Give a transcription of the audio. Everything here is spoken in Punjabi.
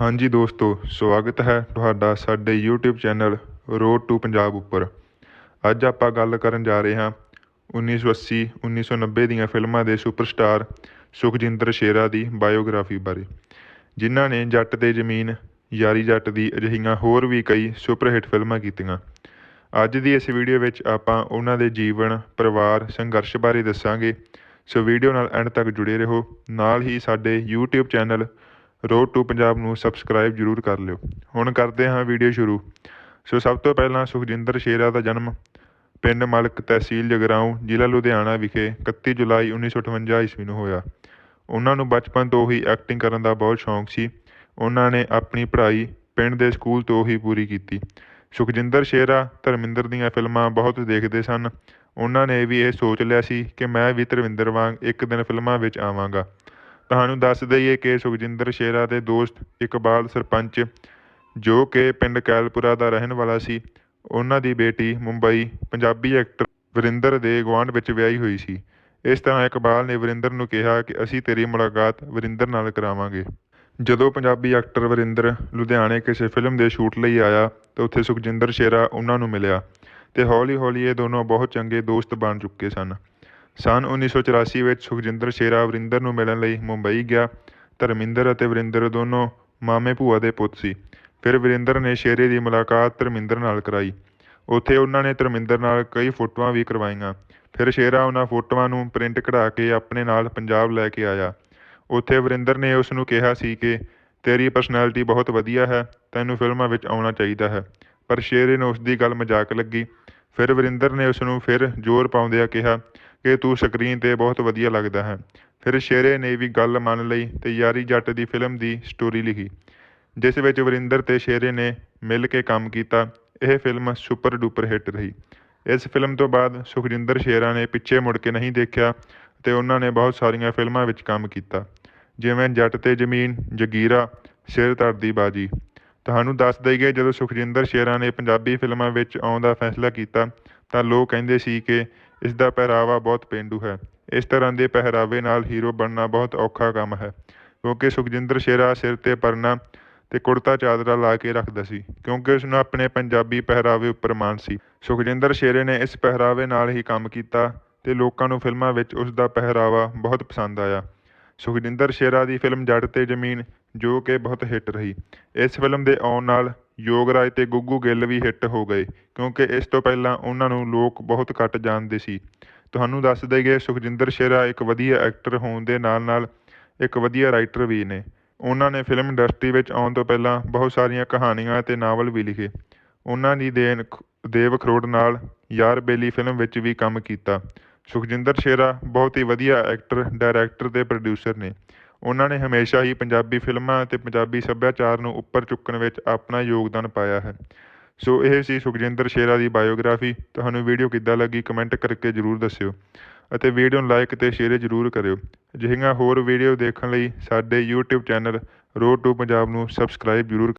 ਹਾਂਜੀ ਦੋਸਤੋ, ਸਵਾਗਤ ਹੈ ਤੁਹਾਡਾ ਸਾਡੇ YouTube channel road to Punjab ਉੱਪਰ। ਅੱਜ ਆਪਾਂ ਗੱਲ ਕਰਨ ਜਾ ਰਹੇ ਹਾਂ 1980 1990 ਦੀਆਂ ਫਿਲਮਾਂ ਦੇ ਸੁਪਰਸਟਾਰ ਸੁਖਜਿੰਦਰ ਸ਼ੇਰਾ ਦੀ ਬਾਇਓਗ੍ਰਾਫੀ ਬਾਰੇ, ਜਿਨ੍ਹਾਂ ਨੇ ਜੱਟ ਤੇ ਜ਼ਮੀਨ, ਯਾਰੀ ਜੱਟ ਦੀ ਅਜਿਹੀਆਂ ਹੋਰ ਵੀ ਕਈ ਸੁਪਰਹਿਟ ਫਿਲਮਾਂ ਕੀਤੀਆਂ। ਅੱਜ ਦੀ ਇਸ ਵੀਡੀਓ ਵਿੱਚ ਆਪਾਂ ਉਹਨਾਂ ਦੇ ਜੀਵਨ, ਪਰਿਵਾਰ, ਸੰਘਰਸ਼ ਬਾਰੇ ਦੱਸਾਂਗੇ। ਸੋ ਵੀਡੀਓ ਨਾਲ ਐਂਡ ਤੱਕ ਜੁੜੇ ਰਹੋ। ਨਾਲ ਹੀ ਸਾਡੇ YouTube channel road to Punjab ਨੂੰ ਸਬਸਕ੍ਰਾਈਬ ਜਰੂਰ ਕਰ ਲਿਓ। ਹੁਣ ਕਰਦੇ ਹਾਂ ਵੀਡੀਓ ਸ਼ੁਰੂ। ਸੋ ਸਭ ਤੋਂ ਪਹਿਲਾਂ ਸੁਖਜਿੰਦਰ ਸ਼ੇਰਾ ਦਾ ਜਨਮ ਪਿੰਡ ਮਲਕ ਤਹਿਸੀਲ ਜਗਰਾਉਂ, ਜ਼ਿਲ੍ਹਾ ਲੁਧਿਆਣਾ ਵਿਖੇ 31 ਜੁਲਾਈ 1958 ਈਸਵੀ ਨੂੰ ਹੋਇਆ। ਉਹਨਾਂ ਨੂੰ ਬਚਪਨ ਤੋਂ ਹੀ ਐਕਟਿੰਗ ਕਰਨ ਦਾ ਬਹੁਤ ਸ਼ੌਂਕ ਸੀ। ਉਹਨਾਂ ਨੇ ਆਪਣੀ ਪੜ੍ਹਾਈ ਪਿੰਡ ਦੇ ਸਕੂਲ ਤੋਂ ਹੀ ਪੂਰੀ ਕੀਤੀ। ਸੁਖਜਿੰਦਰ ਸ਼ੇਰਾ, ਧਰਮਿੰਦਰ ਦੀਆਂ ਫਿਲਮਾਂ ਬਹੁਤ ਦੇਖਦੇ ਸਨ। ਉਹਨਾਂ ਨੇ ਵੀ ਇਹ ਸੋਚ ਲਿਆ ਸੀ ਕਿ ਮੈਂ ਵੀ ਧਰਮਿੰਦਰ ਵਾਂਗ ਇੱਕ ਦਿਨ ਫਿਲਮਾਂ ਵਿੱਚ ਆਵਾਂਗਾ। ਤੁਹਾਨੂੰ ਦੱਸ ਦਈਏ ਕਿ ਸੁਖਜਿੰਦਰ ਸ਼ੇਰਾ ਦੇ ਦੋਸਤ ਇਕਬਾਲ ਸਰਪੰਚ, ਜੋ ਕਿ ਪਿੰਡ ਕੈਲਪੁਰਾ ਦਾ ਰਹਿਣ ਵਾਲਾ ਸੀ, ਉਹਨਾਂ ਦੀ ਬੇਟੀ ਮੁੰਬਈ ਪੰਜਾਬੀ ਐਕਟਰ ਵਰਿੰਦਰ ਦੇ ਗੁਆਂਢ ਵਿੱਚ ਵਿਆਹੀ ਹੋਈ ਸੀ। ਇਸ ਤਰ੍ਹਾਂ ਇਕਬਾਲ ਨੇ ਵਰਿੰਦਰ ਨੂੰ ਕਿਹਾ ਕਿ ਅਸੀਂ ਤੇਰੀ ਮੁਲਾਕਾਤ ਵਰਿੰਦਰ ਨਾਲ ਕਰਾਵਾਂਗੇ। ਜਦੋਂ ਪੰਜਾਬੀ ਐਕਟਰ ਵਰਿੰਦਰ ਲੁਧਿਆਣੇ ਕਿਸੇ ਫਿਲਮ ਦੇ ਸ਼ੂਟ ਲਈ ਆਇਆ, ਤਾਂ ਉੱਥੇ ਸੁਖਜਿੰਦਰ ਸ਼ੇਰਾ ਉਹਨਾਂ ਨੂੰ ਮਿਲਿਆ ਤੇ ਹੌਲੀ-ਹੌਲੀ ਇਹ ਦੋਨੋਂ ਬਹੁਤ ਚੰਗੇ ਦੋਸਤ ਬਣ ਚੁੱਕੇ ਸਨ। ਸਨ 1984 ਵਿੱਚ ਸੁਖਜਿੰਦਰ ਸ਼ੇਰਾ ਵਰਿੰਦਰ ਨੂੰ ਮਿਲਣ ਲਈ ਮੁੰਬਈ ਗਿਆ। ਧਰਮਿੰਦਰ ਅਤੇ ਵਰਿੰਦਰ ਦੋਨੋਂ ਮਾਮੇ ਭੂਆ ਦੇ ਪੁੱਤ ਸੀ। ਫਿਰ ਵਰਿੰਦਰ ਨੇ ਸ਼ੇਰੇ ਦੀ ਮੁਲਾਕਾਤ ਧਰਮਿੰਦਰ ਨਾਲ ਕਰਾਈ। ਉੱਥੇ ਉਹਨਾਂ ਨੇ ਧਰਮਿੰਦਰ ਨਾਲ ਕਈ ਫੋਟੋਆਂ ਵੀ ਕਰਵਾਈਆਂ। ਫਿਰ ਸ਼ੇਰਾ ਉਹਨਾਂ ਫੋਟੋਆਂ ਨੂੰ ਪ੍ਰਿੰਟ ਕਢਾ ਕੇ ਆਪਣੇ ਨਾਲ ਪੰਜਾਬ ਲੈ ਕੇ ਆਇਆ। ਉੱਥੇ ਵਰਿੰਦਰ ਨੇ ਉਸ ਨੂੰ ਕਿਹਾ ਸੀ ਕਿ, ਤੇਰੀ ਪਰਸਨੈਲਿਟੀ ਬਹੁਤ ਵਧੀਆ ਹੈ, ਤੈਨੂੰ ਫਿਲਮਾਂ ਵਿੱਚ ਆਉਣਾ ਚਾਹੀਦਾ ਹੈ। ਪਰ ਸ਼ੇਰੇ ਨੂੰ ਉਸ ਦੀ ਗੱਲ ਮਜ਼ਾਕ ਲੱਗੀ। ਫਿਰ ਵਰਿੰਦਰ ਨੇ ਉਸ ਨੂੰ ਫਿਰ ਜ਼ੋਰ ਪਾਉਂਦਿਆਂ ਕਿਹਾ ਕਿ ਤੂੰ ਸਕਰੀਨ ਤੇ ਬਹੁਤ ਵਧੀਆ ਲੱਗਦਾ ਹੈ। ਫਿਰ ਸ਼ੇਰੇ ਨੇ ਵੀ ਗੱਲ ਮੰਨ ਲਈ ਤੇ ਯਾਰੀ ਜੱਟ ਦੀ ਫਿਲਮ ਦੀ ਸਟੋਰੀ ਲਿਖੀ, ਜਿਸ ਵਿੱਚ ਵਰਿੰਦਰ ਤੇ ਸ਼ੇਰੇ ਨੇ ਮਿਲ ਕੇ ਕੰਮ ਕੀਤਾ। ਇਹ ਫਿਲਮ ਸੁਪਰ ਡੂਪਰ ਹਿੱਟ ਰਹੀ। ਇਸ ਫਿਲਮ ਤੋਂ ਬਾਅਦ ਸੁਖਜਿੰਦਰ ਸ਼ੇਰਾ ਨੇ ਪਿੱਛੇ ਮੁੜ ਕੇ ਨਹੀਂ ਦੇਖਿਆ ਤੇ ਉਹਨਾਂ ਨੇ ਬਹੁਤ ਸਾਰੀਆਂ ਫਿਲਮਾਂ ਵਿੱਚ ਕੰਮ ਕੀਤਾ, ਜਿਵੇਂ ਜੱਟ ਤੇ ਜ਼ਮੀਨ, ਜਗੀਰਾ, ਸਿਰ ਧਰਦੀ ਬਾਜੀ। ਤੁਹਾਨੂੰ ਦੱਸ ਦਈਏ ਜਦੋਂ ਸੁਖਜਿੰਦਰ ਸ਼ੇਰਾ ਨੇ ਪੰਜਾਬੀ ਫਿਲਮਾਂ ਵਿੱਚ ਆਉਣ ਦਾ ਫੈਸਲਾ ਕੀਤਾ, ਤਾਂ ਲੋਕ ਕਹਿੰਦੇ ਸੀ ਕਿ ਇਸ ਦਾ ਪਹਿਰਾਵਾ ਬਹੁਤ ਪੇਂਡੂ ਹੈ। ਇਸ ਤਰ੍ਹਾਂ ਦੇ ਪਹਿਰਾਵੇ ਨਾਲ ਹੀਰੋ ਬਣਨਾ ਬਹੁਤ ਔਖਾ ਕੰਮ ਹੈ, ਕਿਉਂਕਿ ਸੁਖਜਿੰਦਰ ਸ਼ੇਰਾ ਸਿਰ ਤੇ ਪਰਨਾ ਤੇ ਕੁੜਤਾ ਚਾਦਰਾ ਲਾ ਕੇ ਰੱਖਦਾ ਸੀ, ਕਿਉਂਕਿ ਉਸ ਨੂੰ ਆਪਣੇ ਪੰਜਾਬੀ ਪਹਿਰਾਵੇ ਉੱਪਰ ਮਾਣ ਸੀ। ਸੁਖਜਿੰਦਰ ਸ਼ੇਰੇ ਨੇ ਇਸ ਪਹਿਰਾਵੇ ਨਾਲ ਹੀ ਕੰਮ ਕੀਤਾ ਤੇ ਲੋਕਾਂ ਨੂੰ ਫਿਲਮਾਂ ਵਿੱਚ ਉਸ ਦਾ ਪਹਿਰਾਵਾ ਬਹੁਤ ਪਸੰਦ ਆਇਆ। ਸੁਖਜਿੰਦਰ ਸ਼ੇਰਾ ਦੀ ਫਿਲਮ ਜੱਟ ਤੇ ਜ਼ਮੀਨ, ਜੋ ਕਿ ਬਹੁਤ ਹਿੱਟ ਰਹੀ। ਇਸ ਫਿਲਮ ਦੇ ਆਉਣ ਨਾਲ ਯੋਗਰਾਜ ਤੇ ਗੁੱਗੂ ਗਿੱਲ ਵੀ ਹਿੱਟ ਹੋ ਗਏ, ਕਿਉਂਕਿ ਇਸ ਤੋਂ ਪਹਿਲਾਂ ਉਹਨਾਂ ਨੂੰ ਲੋਕ ਬਹੁਤ ਘੱਟ ਜਾਣਦੇ ਸੀ। ਤੁਹਾਨੂੰ ਦੱਸ ਦਈਏ, ਸੁਖਜਿੰਦਰ ਸ਼ੇਰਾ ਇੱਕ ਵਧੀਆ ਐਕਟਰ ਹੋਣ ਦੇ ਨਾਲ ਨਾਲ ਇੱਕ ਵਧੀਆ ਰਾਈਟਰ ਵੀ ਨੇ। ਉਹਨਾਂ ਨੇ ਫਿਲਮ ਇੰਡਸਟਰੀ ਵਿੱਚ ਆਉਣ ਤੋਂ ਪਹਿਲਾਂ ਬਹੁਤ ਸਾਰੀਆਂ ਕਹਾਣੀਆਂ ਅਤੇ ਨਾਵਲ ਵੀ ਲਿਖੇ। ਉਹਨਾਂ ਦੀ ਦੇਣ ਦੇਵ ਖਰੋੜ ਨਾਲ ਯਾਰ ਬੇਲੀ ਫਿਲਮ ਵਿੱਚ ਵੀ ਕੰਮ ਕੀਤਾ। ਸੁਖਜਿੰਦਰ ਸ਼ੇਰਾ ਬਹੁਤ ਹੀ ਵਧੀਆ ਐਕਟਰ ਡਾਇਰੈਕਟਰ ਤੇ ਪ੍ਰੋਡਿਊਸਰ ਨੇ। ਉਹਨਾਂ ਨੇ ਹਮੇਸ਼ਾ ਹੀ ਪੰਜਾਬੀ ਫਿਲਮਾਂ ਅਤੇ ਪੰਜਾਬੀ ਸੱਭਿਆਚਾਰ ਨੂੰ ਉੱਪਰ ਚੁੱਕਣ ਵਿੱਚ ਆਪਣਾ ਯੋਗਦਾਨ ਪਾਇਆ ਹੈ। ਸੋ ਇਹ ਸੀ ਸੁਖਜਿੰਦਰ ਸ਼ੇਰਾ ਦੀ ਬਾਇਓਗ੍ਰਾਫੀ ਤੁਹਾਨੂੰ ਵੀਡੀਓ ਕਿੱਦਾਂ ਲੱਗੀ ਕਮੈਂਟ ਕਰਕੇ ਜਰੂਰ ਦੱਸਿਓ ਅਤੇ ਵੀਡੀਓ ਨੂੰ ਲਾਈਕ ਤੇ ਸ਼ੇਅਰ ਜਰੂਰ ਕਰਿਓ। ਅਜਿਹੀਆਂ ਹੋਰ ਵੀਡੀਓ ਦੇਖਣ ਲਈ ਸਾਡੇ YouTube channel road to Punjab ਨੂੰ ਸਬਸਕ੍ਰਾਈਬ ਜਰੂਰ